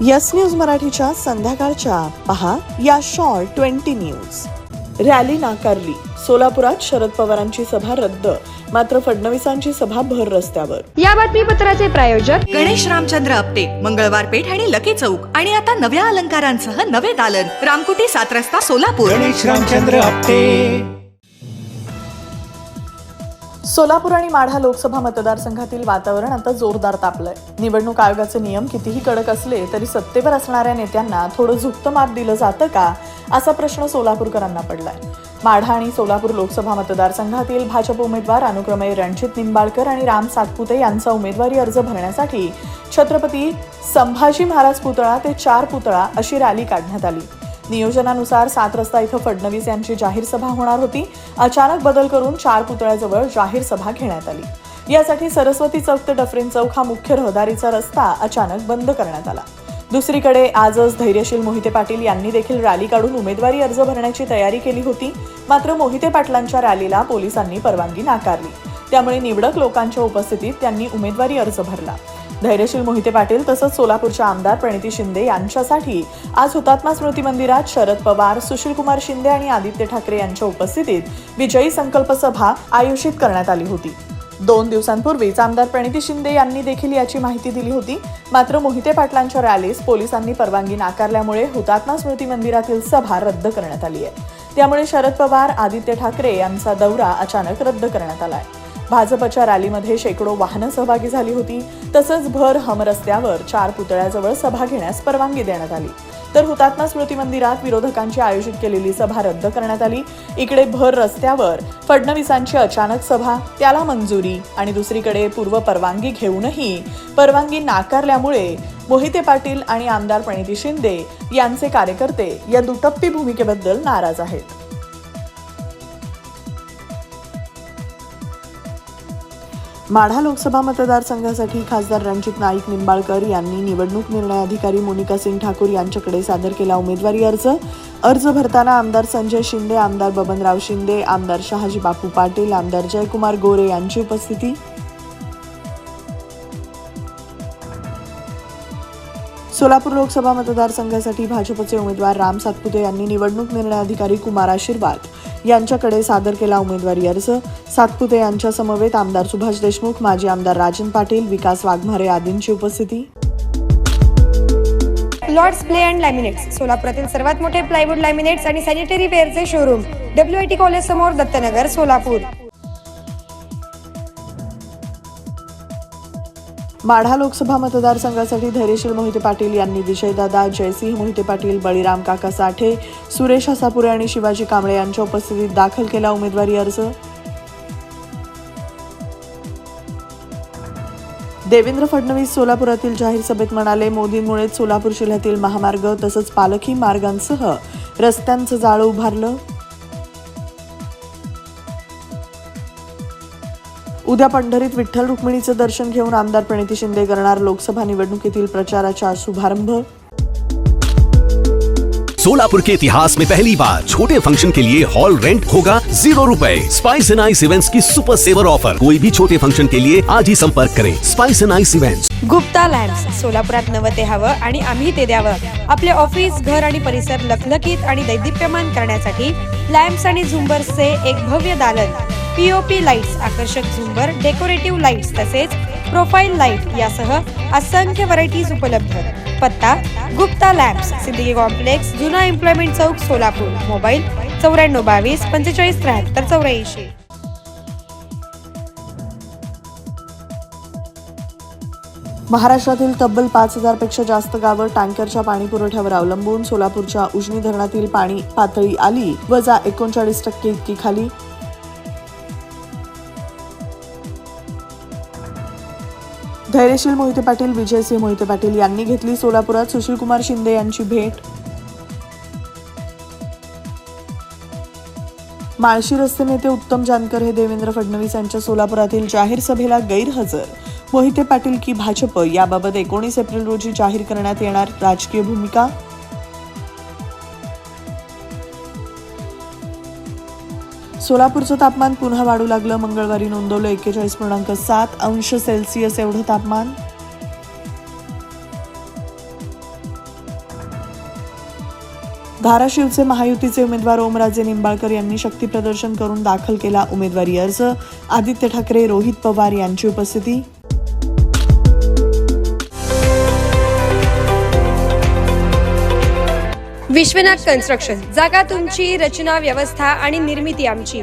Yes news मराठीच्या संध्याकाळच्या. पहा या शॉर्ट ट्वेंटी न्यूज. रॅली नाकारली. सोलापुरात शरद पवारांची सभा रद्द. मात्र फडणवीसांची सभा भर रस्त्यावर. या बातमीपत्राचे प्रायोजक गणेश रामचंद्र आपटे मंगळवार पेठ आणि लकी चौक आणि आता नव्या अलंकारांसह नवे दालन. रामकुटी सात रस्ता सोलापूर. गणेश रामचंद्र आपटे. सोलापूर आणि माढा लोकसभा मतदारसंघातील वातावरण आता जोरदार तापलंय. निवडणूक आयोगाचे नियम कितीही कडक असले तरी सत्तेवर असणाऱ्या नेत्यांना थोडं झुकतं माप दिलं जातं का असा प्रश्न सोलापूरकरांना पडलाय. माढा आणि सोलापूर लोकसभा मतदारसंघातील भाजप उमेदवार अनुक्रमे रणजित निंबाळकर आणि राम सातपुते यांचा उमेदवारी अर्ज भरण्यासाठी छत्रपती संभाजी महाराज पुतळा ते चार पुतळा अशी रॅली काढण्यात आली. नियोजनानुसार सात रस्ता इथं फडणवीस यांची जाहीर सभा होणार होती. अचानक बदल करून चार पुतळ्याजवळ जाहीर सभा घेण्यात आली. यासाठी सरस्वती चौक ते डफरीन चौक हा मुख्य रहदारीचा रस्ता अचानक बंद करण्यात आला. दुसरीकडे आजच धैर्यशील मोहिते पाटील यांनी देखील रॅली काढून उमेदवारी अर्ज भरण्याची तयारी केली होती. मात्र मोहिते पाटलांच्या रॅलीला पोलिसांनी परवानगी नाकारली. त्यामुळे निवडक लोकांच्या उपस्थितीत त्यांनी उमेदवारी अर्ज भरला. धैर्यशील मोहिते पाटील तसंच सोलापूरच्या आमदार प्रणिती शिंदे यांच्यासाठी आज हुतात्मा स्मृती मंदिरात शरद पवार सुशीलकुमार शिंदे आणि आदित्य ठाकरे यांच्या उपस्थितीत विजयी संकल्प सभा आयोजित करण्यात आली होती. दोन दिवसांपूर्वीच आमदार प्रणिती शिंदे यांनी देखील याची माहिती दिली होती. मात्र मोहिते पाटलांच्या रॅलीस पोलिसांनी परवानगी नाकारल्यामुळे हुतात्मा स्मृती मंदिरातील सभा रद्द करण्यात आली आहे. त्यामुळे शरद पवार आदित्य ठाकरे यांचा दौरा अचानक रद्द करण्यात आला आहे. भाजपच्या रॅलीमध्ये शेकडो वाहनं सहभागी झाली होती. तसंच भर हम रस्त्यावर चार पुतळ्याजवळ सभा घेण्यास परवानगी देण्यात आली. तर हुतात्मा स्मृती मंदिरात विरोधकांची आयोजित केलेली सभा रद्द करण्यात आली. इकडे भर रस्त्यावर फडणवीसांची अचानक सभा त्याला मंजुरी आणि दुसरीकडे पूर्व परवानगी घेऊनही परवानगी नाकारल्यामुळे मोहिते पाटील आणि आमदार प्रणिती शिंदे यांचे कार्यकर्ते या दुटप्पी भूमिकेबद्दल नाराज आहेत. माढा लोकसभा मतदारसंघासाठी खासदार रणजित नाईक निंबाळकर यांनी निवडणूक निर्णय अधिकारी मोनिका सिंग ठाकूर यांच्याकडे सादर केला उमेदवारी अर्ज. अर्ज भरताना आमदार संजय शिंदे आमदार बबनराव शिंदे आमदार शहाजी बापू पाटील आमदार जयकुमार गोरे यांची उपस्थिती. सोलापूर लोकसभा मतदारसंघासाठी भाजपचे उमेदवार राम सातपुते यांनी निवडणूक निर्णय अधिकारी कुमार आशीर्वाद. यांच्याकडे सादर केला उमेदवारी अर्ज. सातपुते यांच्या समवेत आमदार सुभाष देशमुख माजी आमदार राजन पाटील विकास वाघमारे आदींची उपस्थिती. लॉर्ड्स प्ले अँड लॅमिनेट्स सोलापुरातील सर्वात मोठे प्लायवूड लॅमिनेट्स आणि sanitary वेअरचे showroom W I T college समोर दत्तनगर सोलापूर. माढा लोकसभा मतदारसंघासाठी धैर्यशील मोहिते पाटील यांनी विजयदादा जयसिंह मोहिते पाटील बळीराम काका साठे सुरेश हसापुरे आणि शिवाजी कांबळे यांच्या उपस्थितीत दाखल केला उमेदवारी अर्ज. देवेंद्र फडणवीस सोलापुरातील जाहीर सभेत म्हणाले मोदींमुळेच सोलापूर जिल्ह्यातील महामार्ग तसंच पालखी मार्गांसह रस्त्यांचं जाळं उभारलं. उद्या पंढरीत विठ्ठल रुक्मिणीचं दर्शन घेऊन आमदार प्रणिती शिंदे करणार लोकसभा निवडणुकीतील प्रचाराचा शुभारंभ. सोलापुर के इतिहास में पहली बार छोटे फंक्शन के लिए हॉल रेंट होगा जीरो रुपए। स्पाइस एंड आइस इवेंट्स की सुपर सेवर ऑफर कोई भी छोटे फंक्शन के लिए आज ही संपर्क करें। Spice and ice events Gupta lamps सोलापुरात नवं ते हवं आणि आम्ही ते द्यावं। आपले ऑफिस घर आणि परिसर लखलखीत आणि दैदिप्यमान करण्यासाठी लॅम्प्स आणि झुंबर्सचे एक भव्य दालन। पीओपी लाईट्स आकर्षक झुंबर डेकोरेटिव्ह लाईट्स तसेच प्रोफाईल लाइट यासह असंख्य व्हरायटीज उपलब्ध. पत्ता गुप्ता लॅम्प्स सिद्दीकी कॉम्प्लेक्स जुना एम्प्लॉयमेंट चौक सोलापूर. मोबाईल चौऱ्याण्णव बावीस पंचेचाळीस त्र्याहत्तर चौऱ्याऐंशी. महाराष्ट्रातील तब्बल पाच हजारपेक्षा जास्त गावं टँकरच्या पाणी पुरवठ्यावर अवलंबून सोलापूरच्या उजनी धरणातील पाणी पातळी आली. वजा एकोणचाळीस टक्के इतकी खाली. धैर्यशील मोहिते पाटील विजयसिंह मोहिते पाटील यांनी घेतली सोलापुरात. सुशीलकुमार शिंदे यांची भेट. माळशी रस्ते नेते उत्तम जानकर हे देवेंद्र फडणवीस यांच्या सोलापुरातील जाहीर सभेला गैरहजर. मोहिते पाटील की भाजप? याबाबत एकोणीस एप्रिल रोजी जाहीर करण्यात येणार राजकीय भूमिका? सोलापूरचं तापमान पुन्हा वाढू लागलं. मंगळवारी नोंदवलं एक्केचाळीस पूर्णांक सात अंश सेल्सिअस एवढं तापमान. धाराशिवचे महायुतीचे उमेदवार ओमराजे निंबाळकर यांनी शक्तीप्रदर्शन करून दाखल केला उमेदवारी अर्ज. आदित्य ठाकरे रोहित पवार यांची उपस्थिती. विश्वनाथ कन्स्ट्रक्शन. जागा तुमची रचना व्यवस्था आणि निर्मिती आमची.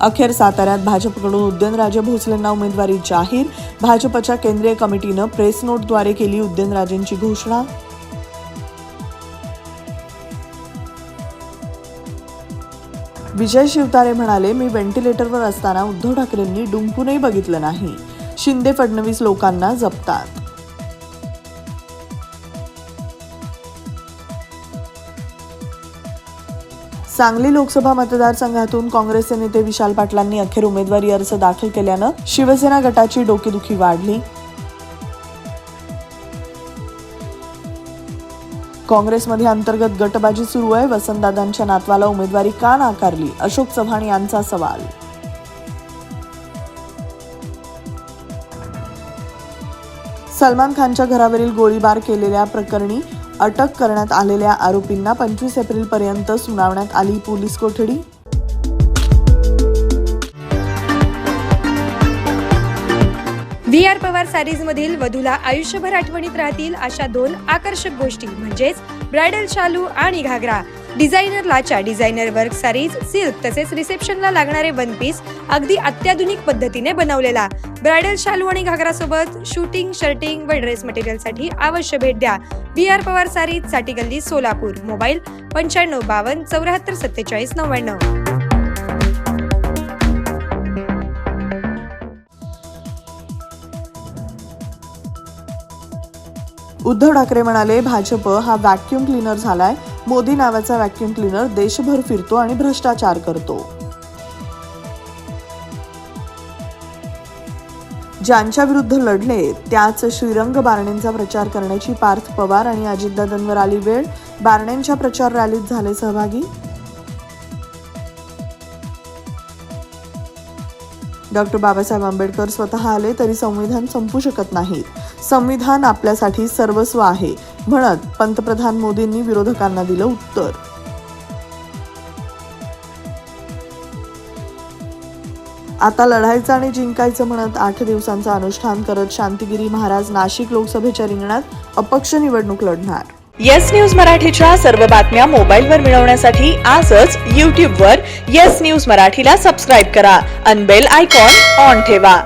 अखेर साताऱ्यात भाजपकडून उदयनराजे भोसलेंना उमेदवारी जाहीर. भाजपच्या केंद्रीय कमिटीनं प्रेस नोटद्वारे केली उदयनराजेंची घोषणा. विजय शिवतारे म्हणाले मी व्हेंटिलेटरवर असताना उद्धव ठाकरेंनी डुंकूनही बघितलं नाही. शिंदे फडणवीस लोकांना जपतात. सांगली लोकसभा मतदारसंघातून काँग्रेसचे नेते विशाल पाटलांनी अखेर उमेदवारी अर्ज दाखल केल्यानं शिवसेना गटाची डोकेदुखी वाढली. काँग्रेसमध्ये अंतर्गत गटबाजी सुरू आहे. वसंतदादांच्या नातवाला उमेदवारी का नाकारली? अशोक चव्हाण यांचा सवाल. सलमान खानच्या घरावरील गोळीबार केलेल्या प्रकरणी अटक करण्यात आलेल्या आरोपींना पंचवीस एप्रिलपर्यंत सुनावण्यात आली पोलीस कोठडी. व्ही आर पवार सारीज मधील वधूला आयुष्यभर आठवणीत राहतील अशा दोन आकर्षक गोष्टी म्हणजेच ब्रायडल शालू आणि घागरा. डिझायनर लाचा डिझायनर वर्क सारीज सिल्क तसेच रिसेप्शनला लागणारे वन पीस अगदी अत्याधुनिक पद्धतीने बनवलेला. ब्रायडल शालू आणि घागरा सोबत शूटिंग शर्टिंग व ड्रेस मटेरियलसाठी अवश्य भेट द्या. बी आर पवार सारीजसाठी गल्ली सोलापूर. मोबाईल पंच्याण्णव बावन्न चौऱ्याहत्तर सत्तेचाळीस नव्याण्णव. उद्धव ठाकरे म्हणाले भाजप हा व्हॅक्युम क्लिनर झालाय. मोदी नावाचा व्हॅक्युम क्लीनर देशभर फिरतो आणि भ्रष्टाचार करतो. ज्यांच्या विरुद्ध लढले त्याच श्रीरंग बारणेंचा प्रचार करण्याची पार्थ पवार आणि अजितदादांवर आली वेळ बारणेंच्या प्रचार रॅलीत झाले सहभागी? डॉक्टर बाबासाहेब आंबेडकर स्वतः आले तरी संविधान संपू शकत नाहीत. संविधान आपल्यासाठी सर्वस्व आहे. म्हणत पंतप्रधान मोदींनी विरोधकांना दिलं उत्तर. आता लढायचं आणि जिंकायचं म्हणत आठ दिवसांचं अनुष्ठान करत शांतिगिरी महाराज नाशिक लोकसभेच्या रिंगणात अपक्ष निवडणूक लढणार. येस न्यूज मराठीच्या सर्व बातम्या मोबाईलवर मिळवण्यासाठी आजच यूट्यूबवर येस न्यूज मराठीला सबस्क्राईब करा अनबेल आयकॉन ऑन ठेवा.